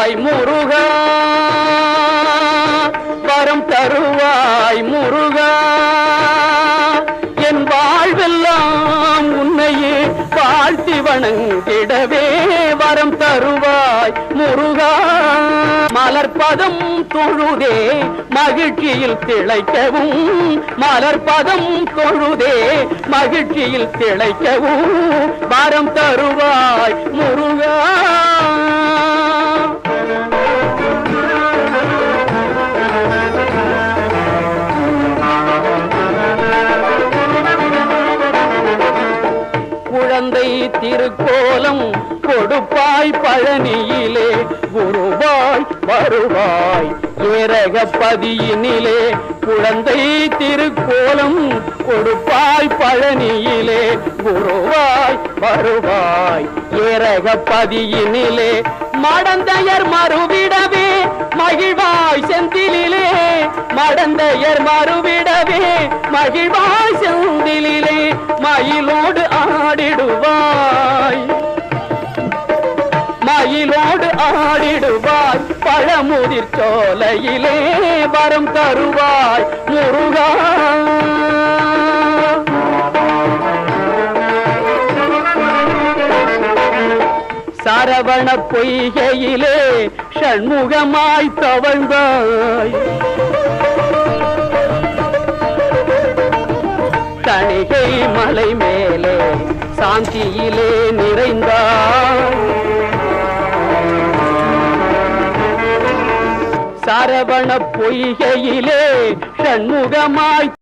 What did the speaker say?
தருவாய் முருகா வரம் தருவாய் முருகா. என் வாழ்வெல்லாம் உன்னையே வாழ்த்தி வணங்கிடவே வரம் தருவாய் முருகா. மலர்பதம் தொழுதே மகிழ்ச்சியில் திளைக்கவும். மலர்பதம் தொழுதே மகிழ்ச்சியில் திளைக்கவும். வரம் தருவாய் முருகா. குழந்தை திருக்கோலம் கொடுப்பாய் பழனியிலே குருவாய் வருவாய். ஏரகப்பதியினிலே குழந்தை திருக்கோலம் கொடுப்பாய் பழனியிலே குருவாய் வருவாய். ஏரகப்பதியினிலே மடந்தையர் மறுவிடவே மகிழ்வாய் செந்திலே மடந்தையர் மறுவிடவே மகிழ்வாய் செந்திலே மயிலோடு ஆடிடுவாய். மயிலோடு ஆடிடுவாய். பழமுதிர் சோலையிலே வரம் தருவாய் முருகா. சரவண பொய்கையிலே ஷண்முகமாய் தவழ்ந்தாய். தணிகை மலை மேலே சாந்தியிலே நிறைந்தாய். சரவண பொய்கையிலே ஷண்முகமாய்